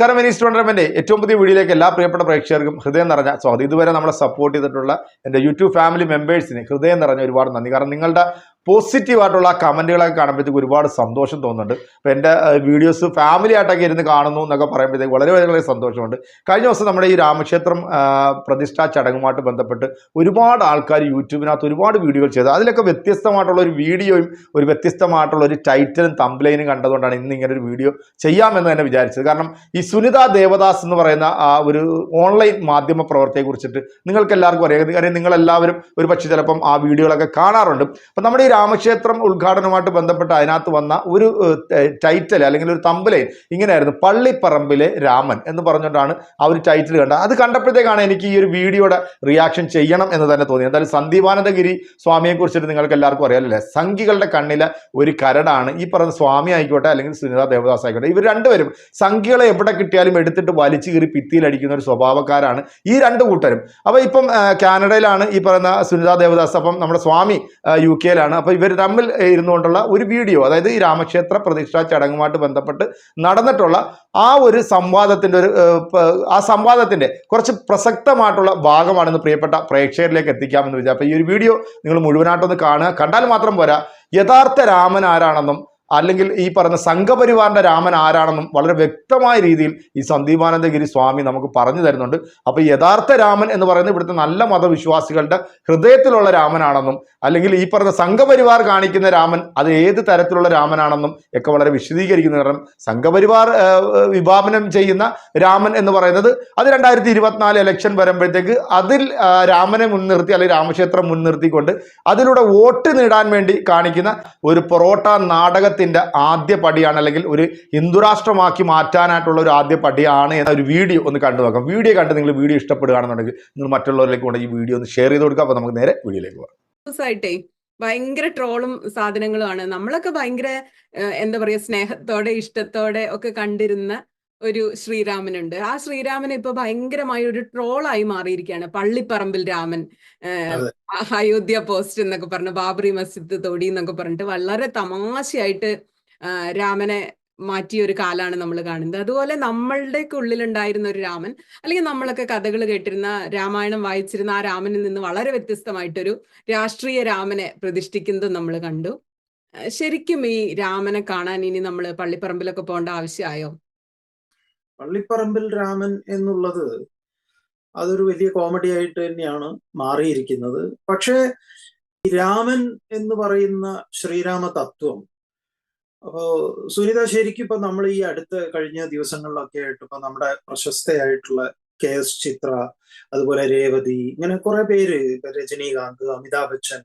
നമസ്കാരം Venice tournament ഏറ്റവും പുതിയ വീഡിയോയിലേക്ക് എല്ലാ പ്രിയപ്പെട്ട പ്രേക്ഷകർക്കും ഹൃദയം നിറഞ്ഞ സ്വാഗതം. ഇതുവരെ നമ്മളെ സപ്പോർട്ട് ചെയ്തിട്ടുള്ള എന്റെ യൂട്യൂബ് ഫാമിലി മെമ്പേഴ്സിന് ഹൃദയം നിറഞ്ഞ ഒരുപാട് നന്ദി. കാരണം നിങ്ങളുടെ പോസിറ്റീവ് ആയിട്ടുള്ള കമന്റുകളൊക്കെ കാണുമ്പോഴത്തേക്ക് ഒരുപാട് സന്തോഷം തോന്നുന്നുണ്ട്. അപ്പോൾ എന്റെ വീഡിയോസ് ഫാമിലി ആയിട്ടൊക്കെ ഇരുന്ന് കാണുന്നു എന്നൊക്കെ പറയുമ്പോഴത്തേക്ക് വളരെ വളരെ സന്തോഷമുണ്ട്. കഴിഞ്ഞ ദിവസം നമ്മുടെ ഈ രാമക്ഷേത്രം പ്രതിഷ്ഠാ ചടങ്ങുമായിട്ട് ബന്ധപ്പെട്ട് ഒരുപാട് ആൾക്കാർ യൂട്യൂബിനകത്ത് ഒരുപാട് വീഡിയോകൾ ചെയ്തു. അതിലൊക്കെ വ്യത്യസ്തമായിട്ടുള്ള ഒരു വീഡിയോയും ഒരു വ്യത്യസ്തമായിട്ടുള്ള ഒരു ടൈറ്റലും തമ്പ്ലൈനും കണ്ടതുകൊണ്ടാണ് ഇന്ന് ഇങ്ങനെ ഒരു വീഡിയോ ചെയ്യാമെന്ന് തന്നെ വിചാരിച്ചത്. കാരണം ഈ സുനിത ദേവദാസ് എന്ന് പറയുന്ന ആ ഒരു ഓൺലൈൻ മാധ്യമ പ്രവർത്തിയെക്കുറിച്ചിട്ട് നിങ്ങൾക്ക് എല്ലാവർക്കും അറിയാം. കാര്യം നിങ്ങളെല്ലാവരും ഒരു പക്ഷേ ചിലപ്പം ആ വീഡിയോകളൊക്കെ കാണാറുണ്ട്. അപ്പം നമ്മുടെ രാമക്ഷേത്രം ഉദ്ഘാടനവുമായിട്ട് ബന്ധപ്പെട്ട് അതിനകത്ത് വന്ന ഒരു ടൈറ്റൽ അല്ലെങ്കിൽ ഒരു തമ്പലൈൻ ഇങ്ങനെയായിരുന്നു പള്ളിപ്പറമ്പിലെ രാമൻ എന്ന് പറഞ്ഞുകൊണ്ടാണ് ആ ഒരു ടൈറ്റിൽ കണ്ടത്. അത് കണ്ടപ്പോഴത്തേക്കാണ് എനിക്ക് ഈ ഒരു വീഡിയോയുടെ റിയാക്ഷൻ ചെയ്യണം എന്ന് തന്നെ തോന്നി എന്തായാലും സന്ദീപാനന്ദഗിരി സ്വാമിയെ കുറിച്ചിട്ട് നിങ്ങൾക്ക് എല്ലാവർക്കും അറിയാമല്ലേ സംഘികളുടെ കണ്ണിലെ ഒരു കരടാണ് ഈ പറഞ്ഞ സ്വാമി ആയിക്കോട്ടെ അല്ലെങ്കിൽ സുനിത ദേവദാസ് ആയിക്കോട്ടെ. ഇവർ രണ്ടുപേരും സംഘികളെ എവിടെ കിട്ടിയാലും എടുത്തിട്ട് വലിച്ചു കീറി ഭിത്തിയിലടിക്കുന്ന ഒരു സ്വഭാവക്കാരാണ് ഈ രണ്ട് കൂട്ടരും. അപ്പോൾ ഇപ്പം കാനഡയിലാണ് ഈ പറയുന്ന സുനിത ദേവദാസ്. അപ്പം നമ്മുടെ സ്വാമി യു കെയിലാണ്. അപ്പോൾ ഇവർ തമ്മിൽ ഇരുന്നുകൊണ്ടുള്ള ഒരു വീഡിയോ അതായത് ഈ രാമക്ഷേത്ര പ്രതിഷ്ഠാ ചടങ്ങുമായിട്ട് ബന്ധപ്പെട്ട് നടന്നിട്ടുള്ള ആ ഒരു സംവാദത്തിന്റെ ഒരു ആ, സംവാദത്തിന്റെ കുറച്ച് പ്രസക്തമായിട്ടുള്ള ഭാഗമാണെന്ന് പ്രിയപ്പെട്ട പ്രേക്ഷകരിലേക്ക് എത്തിക്കാമെന്ന് വിചാരിച്ചു. അപ്പോൾ ഈ ഒരു വീഡിയോ നിങ്ങൾ മുഴുവനായിട്ടൊന്ന് കാണുക. കണ്ടാൽ മാത്രം പോരാ. യഥാർത്ഥ രാമൻ ആരാണെന്നും അല്ലെങ്കിൽ ഈ പറഞ്ഞ സംഘപരിവാറിന്റെ രാമൻ ആരാണെന്നും വളരെ വ്യക്തമായ രീതിയിൽ ഈ സന്ദീപാനന്ദഗിരി സ്വാമി നമുക്ക് പറഞ്ഞു തരുന്നുണ്ട്. അപ്പോൾ യഥാർത്ഥ രാമൻ എന്ന് പറയുന്നത് ഇവിടുത്തെ നല്ല മതവിശ്വാസികളുടെ ഹൃദയത്തിലുള്ള രാമനാണെന്നും അല്ലെങ്കിൽ ഈ പറഞ്ഞ സംഘപരിവാർ കാണിക്കുന്ന രാമൻ അത് ഏത് തരത്തിലുള്ള രാമനാണെന്നും ഒക്കെ വളരെ വിശദീകരിക്കുന്നു കാരണം സംഘപരിവാർ വിഭാവനം ചെയ്യുന്ന രാമൻ എന്ന് പറയുന്നത് അത് രണ്ടായിരത്തി ഇരുപത്തിനാല് ഇലക്ഷൻ വരുമ്പോഴത്തേക്ക് അതിൽ രാമനെ മുൻനിർത്തി അല്ലെങ്കിൽ രാമക്ഷേത്രം മുൻനിർത്തിക്കൊണ്ട് അതിലൂടെ വോട്ട് നേടാൻ വേണ്ടി കാണിക്കുന്ന ഒരു പൊറോട്ട നാടകത്തിന്റെ ആദ്യ പടിയാണ് അല്ലെങ്കിൽ ഒരു ഹിന്ദുരാഷ്ട്രമാക്കി മാറ്റാനായിട്ടുള്ള ഒരു ആദ്യ പടിയാണ് എന്ന ഒരു വീഡിയോ ഒന്ന് കണ്ടു നോക്കാം. വീഡിയോ കണ്ട് നിങ്ങൾ വീഡിയോ ഇഷ്ടപ്പെടുകയാണെന്നുണ്ടെങ്കിൽ നിങ്ങൾ മറ്റുള്ളവരിലേക്ക് കൊണ്ട് ഈ വീഡിയോ ഒന്ന് ഷെയർ ചെയ്ത് കൊടുക്കുക. അപ്പോൾ നമുക്ക് നേരെ വീഡിയോയിലേക്ക് പോകാം. ഭയങ്കര ട്രോളും സാധനങ്ങളുമാണ്. നമ്മളൊക്കെ ഭയങ്കര എന്താ പറയാ സ്നേഹത്തോടെ ഇഷ്ടത്തോടെ ഒക്കെ കണ്ടിരുന്ന ഒരു ശ്രീരാമനുണ്ട്. ആ ശ്രീരാമൻ ഇപ്പൊ ഭയങ്കരമായ ഒരു ട്രോളായി മാറിയിരിക്കുകയാണ്. പള്ളിപ്പറമ്പിൽ രാമൻ അയോധ്യ പോസ്റ്റ് എന്നൊക്കെ പറഞ്ഞു ബാബറി മസ്ജിദ് തൊടി എന്നൊക്കെ പറഞ്ഞിട്ട് വളരെ തമാശയായിട്ട് രാമനെ മാറ്റിയ ഒരു കാലാണ് നമ്മൾ കാണുന്നത്. അതുപോലെ നമ്മളുടെയൊക്കെ ഉള്ളിലുണ്ടായിരുന്ന ഒരു രാമൻ അല്ലെങ്കിൽ നമ്മളൊക്കെ കഥകൾ കേട്ടിരുന്ന രാമായണം വായിച്ചിരുന്ന ആ രാമനിൽ നിന്ന് വളരെ വ്യത്യസ്തമായിട്ടൊരു രാഷ്ട്രീയ രാമനെ പ്രതിഷ്ഠിക്കുന്നത് നമ്മൾ കണ്ടു. ശരിക്കും ഈ രാമനെ കാണാൻ ഇനി നമ്മൾ പള്ളിപ്പറമ്പിലൊക്കെ പോകേണ്ട ആവശ്യമായോ? പള്ളിപ്പറമ്പിൽ രാമൻ എന്നുള്ളത് അതൊരു വലിയ കോമഡി ആയിട്ട് തന്നെയാണ് മാറിയിരിക്കുന്നത്. പക്ഷേ രാമൻ എന്ന് പറയുന്ന ശ്രീരാമ തത്വം അപ്പോ സുനിത ശരിക്കും ഇപ്പൊ നമ്മൾ ഈ അടുത്ത കഴിഞ്ഞ ദിവസങ്ങളിലൊക്കെ ആയിട്ട് ഇപ്പൊ നമ്മുടെ പ്രശസ്തയായിട്ടുള്ള കെ എസ് ചിത്ര അതുപോലെ രേവതി ഇങ്ങനെ കുറെ പേര് രജനീകാന്ത് അമിതാഭ് ബച്ചൻ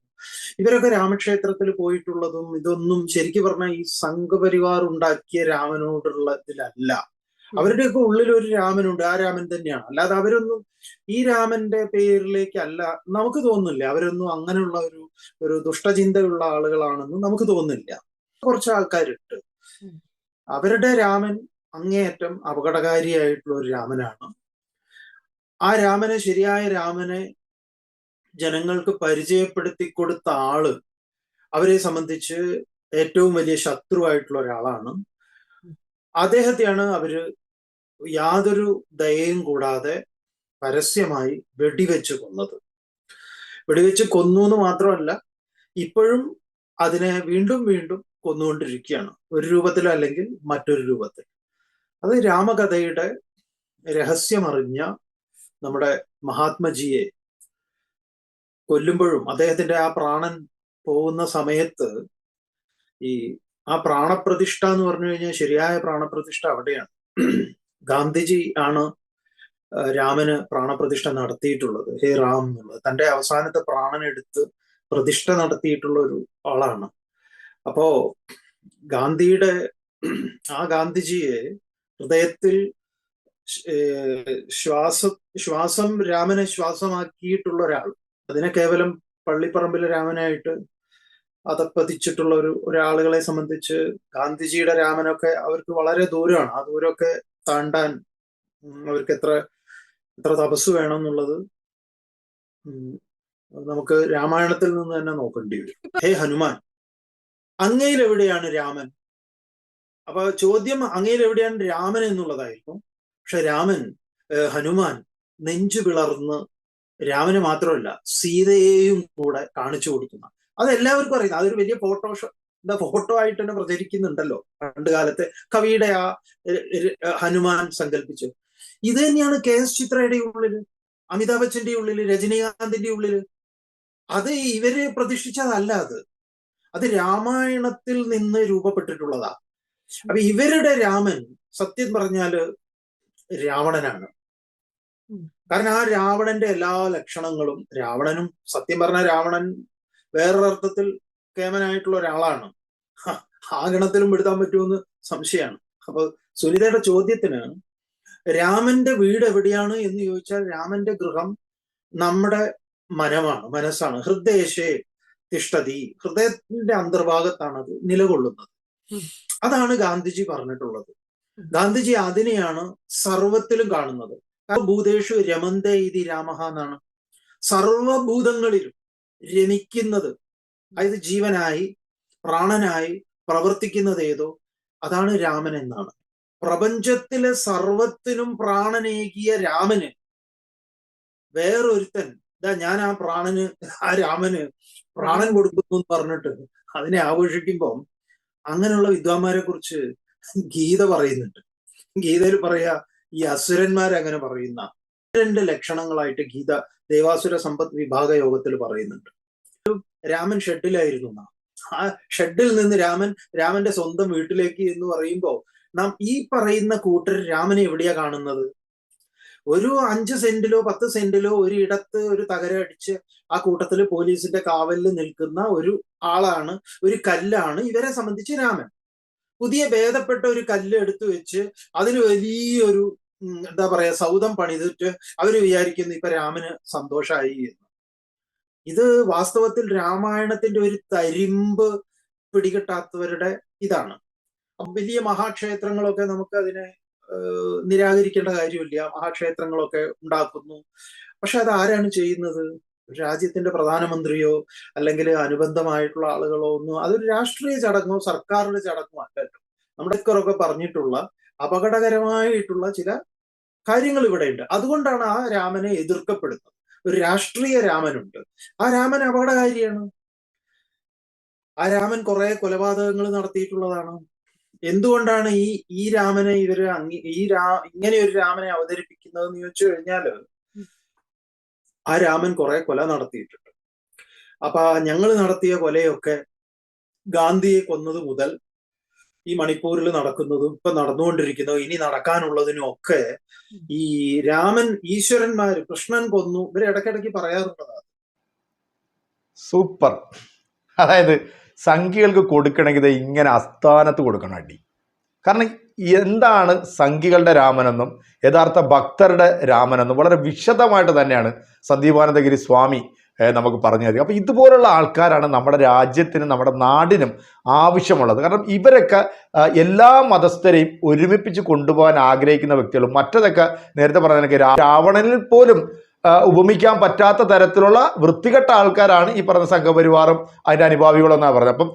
ഇവരൊക്കെ രാമക്ഷേത്രത്തിൽ പോയിട്ടുള്ളതും ഇതൊന്നും ശരിക്കും പറഞ്ഞാൽ ഈ സംഘപരിവാർ ഉണ്ടാക്കിയ രാമനോടുള്ള ഇതിലല്ല. അവരുടെയൊക്കെ ഉള്ളിൽ ഒരു രാമനുണ്ട് ആ രാമൻ തന്നെയാണ്. അല്ലാതെ അവരൊന്നും ഈ രാമന്റെ പേരിലേക്കല്ല നമുക്ക് തോന്നുന്നില്ല. അവരൊന്നും അങ്ങനെയുള്ള ഒരു ഒരു ദുഷ്ടചിന്തയുള്ള ആളുകളാണെന്ന് നമുക്ക് തോന്നുന്നില്ല. കുറച്ച് ആൾക്കാരുണ്ട്. അവരുടെ രാമൻ അങ്ങേയറ്റം അപകടകാരിയായിട്ടുള്ള ഒരു രാമനാണ്. ആ രാമനെ ശരിയായ രാമനെ ജനങ്ങൾക്ക് പരിചയപ്പെടുത്തി കൊടുത്ത ആൾ അവരെ സംബന്ധിച്ച് ഏറ്റവും വലിയ ശത്രുവായിട്ടുള്ള ഒരാളാണ്. അദ്ദേഹത്തെയാണ് അവർ യാതൊരു ദയയും കൂടാതെ പരസ്യമായി വെടിവെച്ച് കൊന്നത്. വെടിവെച്ച് കൊന്നു എന്ന് മാത്രമല്ല ഇപ്പോഴും അതിനെ വീണ്ടും വീണ്ടും കൊന്നുകൊണ്ടിരിക്കുകയാണ്. ഒരു രൂപത്തിലോ അല്ലെങ്കിൽ മറ്റൊരു രൂപത്തിൽ അത് രാമകഥയുടെ രഹസ്യമറിഞ്ഞ നമ്മുടെ മഹാത്മജിയെ കൊല്ലുമ്പോഴും അദ്ദേഹത്തിന്റെ ആ പ്രാണൻ പോകുന്ന സമയത്ത് ഈ ആ പ്രാണപ്രതിഷ്ഠ എന്ന് പറഞ്ഞു കഴിഞ്ഞാൽ ശരിയായ പ്രാണപ്രതിഷ്ഠ അവിടെയാണ്. ഗാന്ധിജി ആണ് രാമന് പ്രാണപ്രതിഷ്ഠ നടത്തിയിട്ടുള്ളത്. ഹേ റാം എന്നുള്ളത്. തന്റെ അവസാനത്തെ പ്രാണനെടുത്ത് പ്രതിഷ്ഠ നടത്തിയിട്ടുള്ള ഒരു ആളാണ്. അപ്പോ ഗാന്ധിയുടെ ആ ഗാന്ധിജിയെ ഹൃദയത്തിൽ ശ്വാസം ശ്വാസം രാമനെ ശ്വാസമാക്കിയിട്ടുള്ള ഒരാൾ. അതിനെ കേവലം പള്ളിപ്പറമ്പിലെ രാമനായിട്ട് അതപ്പതിച്ചിട്ടുള്ള ഒരു ഒരാളുകളെ സംബന്ധിച്ച് ഗാന്ധിജിയുടെ രാമനൊക്കെ അവർക്ക് വളരെ ദൂരമാണ് ആ ദൂരമൊക്കെ താണ്ടാൻ അവർക്ക് എത്ര എത്ര തപസ് വേണം എന്നുള്ളത് നമുക്ക് രാമായണത്തിൽ നിന്ന് തന്നെ നോക്കേണ്ടി വരും. ഹേ ഹനുമാൻ അങ്ങയിൽ എവിടെയാണ് രാമൻ? അപ്പൊ ചോദ്യം അങ്ങയിൽ എവിടെയാണ് രാമൻ എന്നുള്ളതായിരുന്നു പക്ഷെ രാമൻ ഹനുമാൻ നെഞ്ചു പിളർന്ന് രാമന് മാത്രമല്ല സീതയെയും കൂടെ കാണിച്ചു കൊടുക്കുന്ന. അത് എല്ലാവർക്കും അറിയുന്നത് അതൊരു വലിയ ഫോട്ടോ എന്താ ഫോട്ടോ ആയിട്ട് തന്നെ പ്രചരിക്കുന്നുണ്ടല്ലോ. പണ്ട് കാലത്ത് കവിയുടെ ആ ഹനുമാൻ സങ്കല്പിച്ചു. ഇത് തന്നെയാണ് കെ എസ് ചിത്രയുടെ ഉള്ളിൽ അമിതാഭ് ബച്ചന്റെ ഉള്ളിൽ രജനീകാന്തിന്റെ ഉള്ളിൽ. അത് ഇവർ പ്രതിഷ്ഠിച്ചതല്ല അത്. അത് രാമായണത്തിൽ നിന്ന് രൂപപ്പെട്ടിട്ടുള്ളതാ. അപ്പൊ ഇവരുടെ രാമൻ സത്യം പറഞ്ഞാൽ രാവണനാണ്. കാരണം ആ രാവണന്റെ എല്ലാ ലക്ഷണങ്ങളും രാവണനും സത്യം പറഞ്ഞ രാവണൻ വേറൊരർത്ഥത്തിൽ കേമനായിട്ടുള്ള ഒരാളാണ്. ആ ഗണത്തിലും പെടുത്താൻ പറ്റുമെന്ന് സംശയമാണ്. അപ്പൊ സുനിതയുടെ ചോദ്യത്തിന് രാമന്റെ വീട് എവിടെയാണ് എന്ന് ചോദിച്ചാൽ രാമന്റെ ഗൃഹം നമ്മുടെ മനമാണ് മനസ്സാണ്. ഹൃദയശേ തിഷ്ടതി ഹൃദയത്തിന്റെ അന്തർഭാഗത്താണ് അത് നിലകൊള്ളുന്നത്. അതാണ് ഗാന്ധിജി പറഞ്ഞിട്ടുള്ളത്. ഗാന്ധിജി അതിനെയാണ് സർവത്തിലും കാണുന്നത്. ഭൂതേഷു രമന്തേ ഇതി രാമഹ എന്നാണ്. സർവഭൂതങ്ങളിലും രമിക്കുന്നത്. അതായത് ജീവനായി പ്രാണനായി പ്രവർത്തിക്കുന്നത് ഏതോ? അതാണ് രാമൻ എന്നാണ്. പ്രപഞ്ചത്തിലെ സർവത്തിനും പ്രാണനേകിയ രാമന് വേറൊരുത്തൻ ഇതാ ഞാൻ ആ പ്രാണന് ആ രാമന് പ്രാണൻ കൊടുക്കുന്നു എന്ന് പറഞ്ഞിട്ട് അതിനെ ആഘോഷിക്കുമ്പം അങ്ങനെയുള്ള വിദ്വാന്മാരെ കുറിച്ച് ഗീത പറയുന്നുണ്ട്. ഗീതയിൽ പറയാ ഈ അസുരന്മാരെ അങ്ങനെ പറയുന്ന രണ്ട് ലക്ഷണങ്ങളായിട്ട് ഗീത ദേവാസുര സമ്പത്ത് വിഭാഗ യോഗത്തിൽ പറയുന്നുണ്ട്. രാമൻ ഷെഡിലായിരുന്നു. ആ ഷെഡിൽ നിന്ന് രാമൻ രാമന്റെ സ്വന്തം വീട്ടിലേക്ക് എന്ന് പറയുമ്പോൾ നാം ഈ പറയുന്ന കൂട്ടർ രാമനെ എവിടെയാ കാണുന്നത്? ഒരു അഞ്ച് സെന്റിലോ പത്ത് സെന്റിലോ ഒരു ഇടത്ത് ഒരു തകര അടിച്ച് ആ കൂട്ടത്തിൽ പോലീസിന്റെ കാവലിൽ നിൽക്കുന്ന ഒരു ആളാണ് ഒരു കല്ലാണ് ഇവരെ സംബന്ധിച്ച് രാമൻ. പുതിയ ഭേദപ്പെട്ട ഒരു കല്ല് എടുത്തു വെച്ച് അതിന് വലിയൊരു എന്താ പറയാ സൗധം പണിതിട്ട് അവർ വിചാരിക്കുന്നു ഇപ്പൊ രാമന് സന്തോഷമായി എന്ന്. ഇത് വാസ്തവത്തിൽ രാമായണത്തിന്റെ ഒരു തരിമ്പ് പിടികിട്ടാത്തവരുടെ ഇതാണ്. വലിയ മഹാക്ഷേത്രങ്ങളൊക്കെ നമുക്ക് അതിനെ നിരാകരിക്കേണ്ട കാര്യമില്ല. മഹാക്ഷേത്രങ്ങളൊക്കെ ഉണ്ടാക്കുന്നു. പക്ഷെ അത് ആരാണ് ചെയ്യുന്നത്? രാജ്യത്തിന്റെ പ്രധാനമന്ത്രിയോ അല്ലെങ്കിൽ അനുബന്ധമായിട്ടുള്ള ആളുകളോ ഒന്നും അതൊരു രാഷ്ട്രീയ ചടങ്ങോ സർക്കാരിന്റെ ചടങ്ങോ അല്ലല്ലോ നമ്മുടെ ഒക്കെ പറഞ്ഞിട്ടുള്ള അപകടകരമായിട്ടുള്ള ചില കാര്യങ്ങൾ ഇവിടെയുണ്ട്. അതുകൊണ്ടാണ് ആ രാമനെ എതിർക്കപ്പെടുന്നത്. ഒരു രാഷ്ട്രീയ രാമനുണ്ട്. ആ രാമൻ അപകടകാരിയാണ്. ആ രാമൻ കുറെ കൊലപാതകങ്ങൾ നടത്തിയിട്ടുള്ളതാണ്. എന്തുകൊണ്ടാണ് ഈ ഈ രാമനെ ഇവർ ഈ രാ ഇങ്ങനെ ഒരു രാമനെ അവതരിപ്പിക്കുന്നത് എന്ന് ചോദിച്ചു കഴിഞ്ഞാൽ ആ രാമൻ കുറെ കൊല നടത്തിയിട്ടുണ്ട്. അപ്പൊ ഞങ്ങൾ നടത്തിയ കൊലയൊക്കെ ഗാന്ധിയെ കൊന്നത് മുതൽ ഈ മണിപ്പൂരിൽ നടക്കുന്നതും ഇപ്പൊ നടന്നുകൊണ്ടിരിക്കുന്നതും ഇനി നടക്കാനുള്ളതിനും ഒക്കെ ഈ രാമൻ ഈശ്വരന്മാര് കൃഷ്ണൻ കൊന്നു. ഇവർ ഇടയ്ക്കിടയ്ക്ക് പറയാറുള്ളതാണ്. സൂപ്പർ. അതായത് സംഖ്യകൾക്ക് കൊടുക്കണമെങ്കിൽ ഇങ്ങനെ അസ്ഥാനത്ത് കൊടുക്കണം അടി. കാരണം എന്താണ് സംഖ്യകളുടെ രാമനെന്നും യഥാർത്ഥ ഭക്തരുടെ രാമനെന്നും വളരെ വിശദമായിട്ട് തന്നെയാണ് സന്ദീപാനന്ദഗിരി സ്വാമി നമുക്ക് പറഞ്ഞു തരിക അപ്പോൾ ഇതുപോലുള്ള ആൾക്കാരാണ് നമ്മുടെ രാജ്യത്തിനും നമ്മുടെ നാടിനും ആവശ്യമുള്ളത്. കാരണം ഇവരൊക്കെ എല്ലാ മതസ്ഥരെയും ഒരുമിപ്പിച്ച് കൊണ്ടുപോകാൻ ആഗ്രഹിക്കുന്ന വ്യക്തികളും മറ്റതൊക്കെ നേരത്തെ പറഞ്ഞ രാവണനിൽ പോലും ഉപമിക്കാൻ പറ്റാത്ത തരത്തിലുള്ള വൃത്തികെട്ട ആൾക്കാരാണ് ഈ പറഞ്ഞ സംഘപരിവാറും അതിന്റെ അനുഭാവികളും എന്നാണ് പറഞ്ഞത്. അപ്പം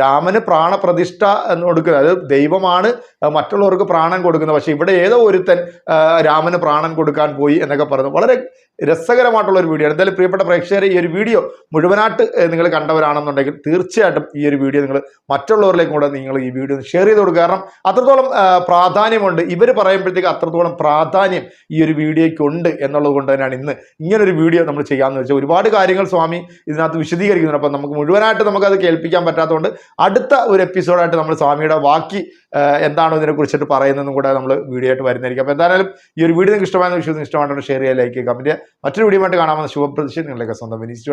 രാമന് പ്രാണപ്രതിഷ്ഠ എന്ന് കൊടുക്കുന്നത് അത് ദൈവമാണ് മറ്റുള്ളവർക്ക് പ്രാണൻ കൊടുക്കുന്നത്. പക്ഷേ ഇവിടെ ഏതോ ഒരുത്തൻ രാമന് പ്രാണൻ കൊടുക്കാൻ പോയി എന്നൊക്കെ പറഞ്ഞു വളരെ രസകരമായിട്ടുള്ള ഒരു വീഡിയോ ആണ്. എന്തായാലും പ്രിയപ്പെട്ട പ്രേക്ഷകരെ ഈ ഒരു വീഡിയോ മുഴുവനായിട്ട് നിങ്ങൾ കണ്ടവരാണെന്നുണ്ടെങ്കിൽ തീർച്ചയായിട്ടും ഈ ഒരു വീഡിയോ നിങ്ങൾ മറ്റുള്ളവരിലേക്കും കൂടെ നിങ്ങൾ ഈ വീഡിയോ ഷെയർ ചെയ്ത് കൊടുക്കുക. കാരണം അത്രത്തോളം പ്രാധാന്യമുണ്ട്. ഇവർ പറയുമ്പോഴത്തേക്ക് അത്രത്തോളം പ്രാധാന്യം ഈ ഒരു വീഡിയോയ്ക്ക് ഉണ്ട് എന്നുള്ളത് കൊണ്ട് തന്നെയാണ് ഇന്ന് ഇങ്ങനൊരു വീഡിയോ നമ്മൾ ചെയ്യാമെന്ന് വെച്ചാൽ ഒരുപാട് കാര്യങ്ങൾ സ്വാമി ഇതിനകത്ത് വിശദീകരിക്കുന്നുണ്ട്. അപ്പം നമുക്ക് മുഴുവനായിട്ട് നമുക്കത് കേൾപ്പിക്കാൻ പറ്റാത്തതുകൊണ്ട് അടുത്ത ഒരു എപ്പിസോഡായിട്ട് നമ്മൾ സ്വാമിയുടെ ബാക്കി എന്താണോ ഇതിനെ കുറിച്ചിട്ട് പറയുന്നതെന്നും കൂടെ നമ്മൾ വീഡിയോ ആയിട്ട് വരുന്നതായിരിക്കും. അപ്പോൾ എന്തായാലും ഈ ഒരു വീഡിയോ നിങ്ങൾക്ക് ഇഷ്ടമായെന്ന് വിശ്വസിച്ച് ഇഷ്ടമായിട്ടുണ്ട് ഷെയർ ചെയ്യുക ലൈക്ക് ചെയ്യുക. മറ്റൊരു വീഡിയോ ആയിട്ട് കാണാമെന്ന് ശുഭപ്രതീക്ഷ. നിങ്ങളുടെയൊക്കെ സ്വന്തം വിനീസ്